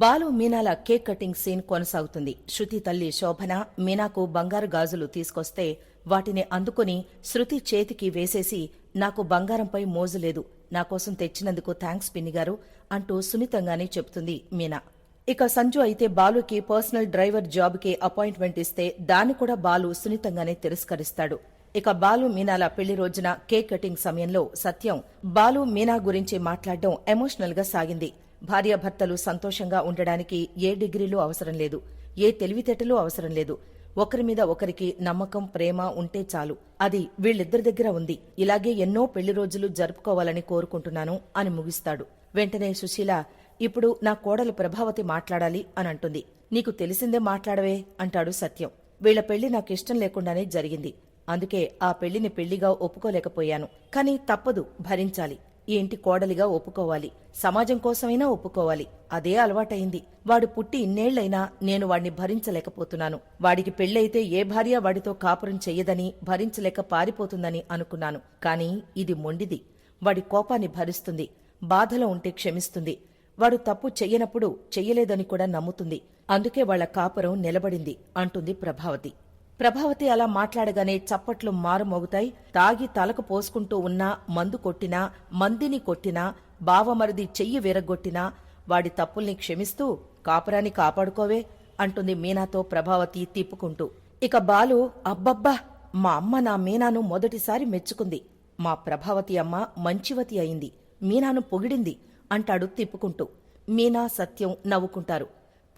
బాలు మీనాల cake cutting scene కొనసాగుతుంది. శృతి తల్లి శోభన మీనాకు బంగారు గాజులు తీసుకొస్తే వాటిని అందుకుని శృతి చేతికి వేసేసి నాకు బంగారంపై మోజు లేదు. నాకోసం తెచ్చినందుకు థ్యాంక్స్ పిన్నిగారు అంటూ సున్నితంగానే చెప్తుంది మీనా. ఇక సంజు అయితే బాలుకి పర్సనల్ డ్రైవర్ జాబ్కి అపాయింట్మెంట్ ఇస్తే దాన్ని కూడా బాలు సున్నితంగానే తిరస్కరిస్తాడు. ఇక బాలు మీనాల పెళ్ళి రోజున కేక్ కటింగ్ సమయంలో సత్యం బాలు మీనా గురించి మాట్లాడడం ఎమోషనల్గా సాగింది. భార్యాభర్తలు సంతోషంగా ఉండడానికి ఏ డిగ్రీలు అవసరం లేదు ఏ తెలివితేటలు అవసరం లేదు. ఒకరి మీద ఒకరికి నమ్మకం ప్రేమ ఉంటే చాలు. అది వీళ్ళిద్దరి దగ్గర ఉంది. ఇలాగే ఎన్నో పెళ్ళి రోజులు జరుపుకోవాలని కోరుకుంటున్నాను అని ముగిస్తాడు. వెంటనే సుశీల ఇప్పుడు నా కోడలు ప్రభావతి మాట్లాడాలి అని అంటుంది. నీకు తెలిసిందే మాట్లాడవే అంటాడు సత్యం. వీళ్ళ పెళ్ళి నాకిష్టం లేకుండానే జరిగింది. అందుకే ఆ పెళ్ళిని పెళ్ళిగా ఒప్పుకోలేకపోయాను. కాని తప్పదు భరించాలి. ఇంటి కోడలిగా ఒప్పుకోవాలి? సమాజం కోసమైనా ఒప్పుకోవాలి. అదే అలవాటైంది. వాడు పుట్టి ఇన్నేళ్ళైనా నేను వాణ్ణి భరించలేకపోతున్నాను. వాడికి పెళ్ళైతే ఏ భార్య వాడితో కాపురం చెయ్యదని భరించలేక పారిపోతుందని అనుకున్నాను. కాని ఇది మొండిది. వాడి కోపాన్ని భరిస్తుంది. బాధలో ఉంటే క్షమిస్తుంది. వాడు తప్పు చెయ్యనప్పుడు చెయ్యలేదని కూడా నమ్ముతుంది. అందుకే వాళ్ళ కాపురం నిలబడింది అంటుంది ప్రభావతి. ప్రభావతి అలా మాట్లాడగానే చప్పట్లు మారుమోగుతాయి. తాగి తలకు పోసుకుంటూ ఉన్నా మందు కొట్టినా మందిని కొట్టినా బావమరిది చెయ్యి విరగొట్టినా వాడి తప్పుల్ని క్షమిస్తూ కాపురాన్ని కాపాడుకోవే అంటుంది మీనాతో ప్రభావతి తిప్పుకుంటూ. ఇక బాలు అబ్బబ్బా మా అమ్మ నా మీనాను మొదటిసారి మెచ్చుకుంది. మా ప్రభావతి అమ్మ మంచివతి అయింది. మీనాను పొగిడింది అంటాడు తిప్పుకుంటూ. మీనా సత్యం నవ్వుకుంటారు.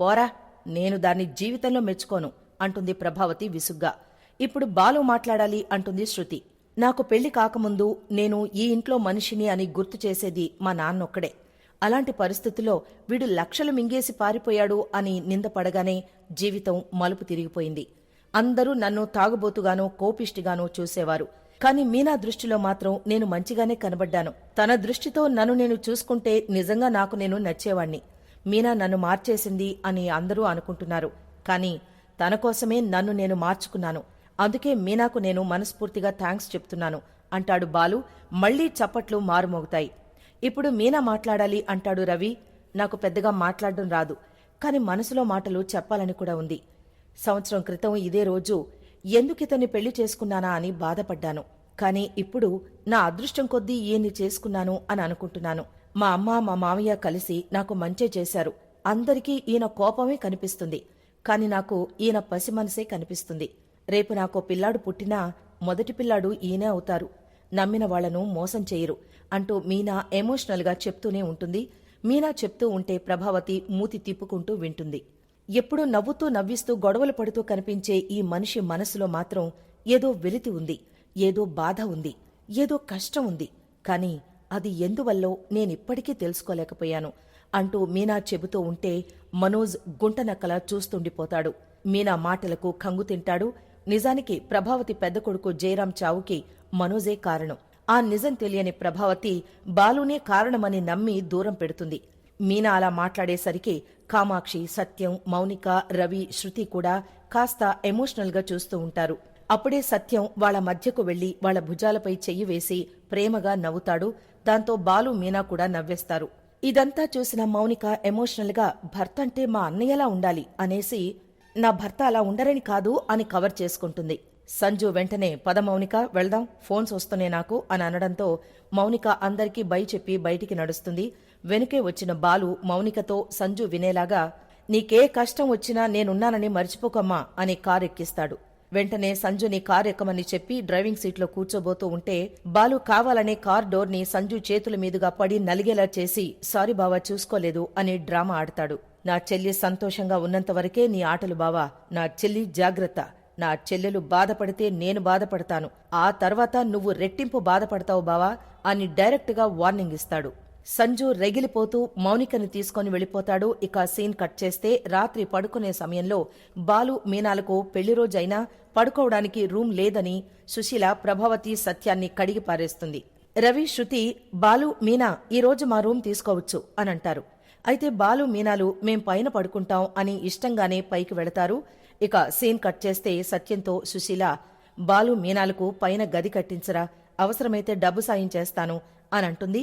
పోరా నేను దాన్ని జీవితంలో మెచ్చుకోను. అంటుంది ప్రభావతి విసుగ్గా. ఇప్పుడు బాలు మాట్లాడాలి అంటుంది శృతి. నాకు పెళ్ళి కాకముందు నేను ఈ ఇంట్లో మనిషిని అని గుర్తు చేసేది మా నాన్నొక్కడే. అలాంటి పరిస్థితుల్లో వీడు లక్షలు మింగేసి పారిపోయాడు అని నిందపడగానే జీవితం మలుపు తిరిగిపోయింది. అందరూ నన్ను తాగుబోతుగానో కోపిష్టిగానో చూసేవారు. కాని మీనా దృష్టిలో మాత్రం నేను మంచిగానే కనబడ్డాను. తన దృష్టితో నన్ను నేను చూసుకుంటే నిజంగా నాకు నేను నచ్చేవాణ్ణి. మీనా నన్ను మార్చేసింది అని అందరూ అనుకుంటున్నారు. కానీ తన కోసమే నన్ను నేను మార్చుకున్నాను. అందుకే మీనాకు నేను మనస్ఫూర్తిగా థ్యాంక్స్ చెప్తున్నాను అంటాడు బాలు. మళ్ళీ చప్పట్లు మారుమోగుతాయి. ఇప్పుడు మీనా మాట్లాడాలి అంటాడు రవి. నాకు పెద్దగా మాట్లాడడం రాదు. కాని మనసులో మాటలు చెప్పాలని కూడా ఉంది. సంవత్సరం క్రితం ఇదే రోజు ఎందుకితన్ని పెళ్ళి చేసుకున్నానా అని బాధపడ్డాను. కాని ఇప్పుడు నా అదృష్టం కొద్దీ ఈయన్ని చేసుకున్నాను అని అనుకుంటున్నాను. మా అమ్మ మా మామయ్య కలిసి నాకు మంచే చేశారు. అందరికీ ఈయన కోపమే కనిపిస్తుంది. కాని నాకు ఈయన పసి మనసే కనిపిస్తుంది. రేపు నాకు పిల్లాడు పుట్టినా మొదటి పిల్లాడు ఈయనే అవుతారు. నమ్మిన వాళ్ళను మోసం చేయరు అంటూ మీనా ఎమోషనల్గా చెప్తూనే ఉంటుంది. మీనా చెప్తూ ఉంటే ప్రభావతి మూతి తిప్పుకుంటూ వింటుంది. ఎప్పుడూ నవ్వుతూ నవ్విస్తూ గొడవలు పడుతూ కనిపించే ఈ మనిషి మనసులో మాత్రం ఏదో వెలితి ఉంది ఏదో బాధ ఉంది ఏదో కష్టం ఉంది. కాని అది ఎందువల్లో నేనిప్పటికీ తెలుసుకోలేకపోయాను. అంటూ మీనా చెబుతూ ఉంటే మనోజ్ గుంటనక్కల చూస్తుండిపోతాడు. మీనా మాటలకు కంగు తింటాడు. నిజానికి ప్రభావతి పెద్ద కొడుకు జయరాం చావుకి మనోజే కారణం. ఆ నిజం తెలియని ప్రభావతి బాలునే కారణమని నమ్మి దూరం పెడుతుంది. మీనా అలా మాట్లాడేసరికి కామాక్షి సత్యం మౌనిక రవి శృతి కూడా కాస్త ఎమోషనల్గా చూస్తూ ఉంటారు. అప్పుడే సత్యం వాళ్ళ మధ్యకు వెళ్ళి వాళ్ళ భుజాలపై చెయ్యి వేసి ప్రేమగా నవ్వుతాడు. దాంతో బాలు మీనా కూడా నవ్వేస్తారు. ఇదంతా చూసిన మౌనిక ఎమోషనల్గా భర్త అంటే మా అన్నయ్యలా ఉండాలి అనేసి నా భర్త అలా ఉండరని కాదు అని కవర్ చేసుకుంటుంది. సంజు వెంటనే పద మౌనిక వెళ్దాం ఫోన్స్ వస్తున్నాయి నాకు అని అనడంతో మౌనిక అందరికీ బై చెప్పి బయటికి నడుస్తుంది. వెనుకే వచ్చిన బాలు మౌనికతో సంజు వినేలాగా నీకే కష్టం వచ్చినా నేనున్నానని మర్చిపోకమ్మా అని కారెక్కిస్తాడు. వెంటనే సంజుని కార్ ఎక్కమని చెప్పి డ్రైవింగ్ సీట్లో కూర్చోబోతూ ఉంటే బాలు కావాలనే కార్ డోర్ని సంజు చేతుల మీదుగా పడి నలిగేలా చేసి సారీ బావా చూసుకోలేదు అని డ్రామా ఆడతాడు. నా చెల్లి సంతోషంగా ఉన్నంత వరకే నీ ఆటలు బావా నా చెల్లి జాగ్రత్త. నా చెల్లెలు బాధపడితే నేను బాధపడతాను. ఆ తర్వాత నువ్వు రెట్టింపు బాధపడతావు బావా అని డైరెక్ట్గా వార్నింగ్ ఇస్తాడు. సంజు రెగిలిపోతూ మౌనికని తీసుకొని వెళ్ళిపోతాడు. ఇక సీన్ కట్ చేస్తే రాత్రి పడుకునే సమయంలో బాలు మీనాలకు పెళ్ళి రోజైనా పడుకోవడానికి రూమ్ లేదని సుశీల ప్రభావతి సత్యాన్ని కడిగి పారేస్తుంది. రవి శృతి బాలు మీనా ఈ రోజు మా రూమ్ తీసుకోవచ్చు అని అంటారు. అయితే బాలు మీనాలు మేం పైన పడుకుంటాం అని ఇష్టంగానే పైకి వెళతారు. ఇక సీన్ కట్ చేస్తే సత్యంతో సుశీల బాలు మీనాలకు పైన గది కట్టించరా అవసరమైతే డబ్బు సాయం చేస్తాను అని అంటుంది.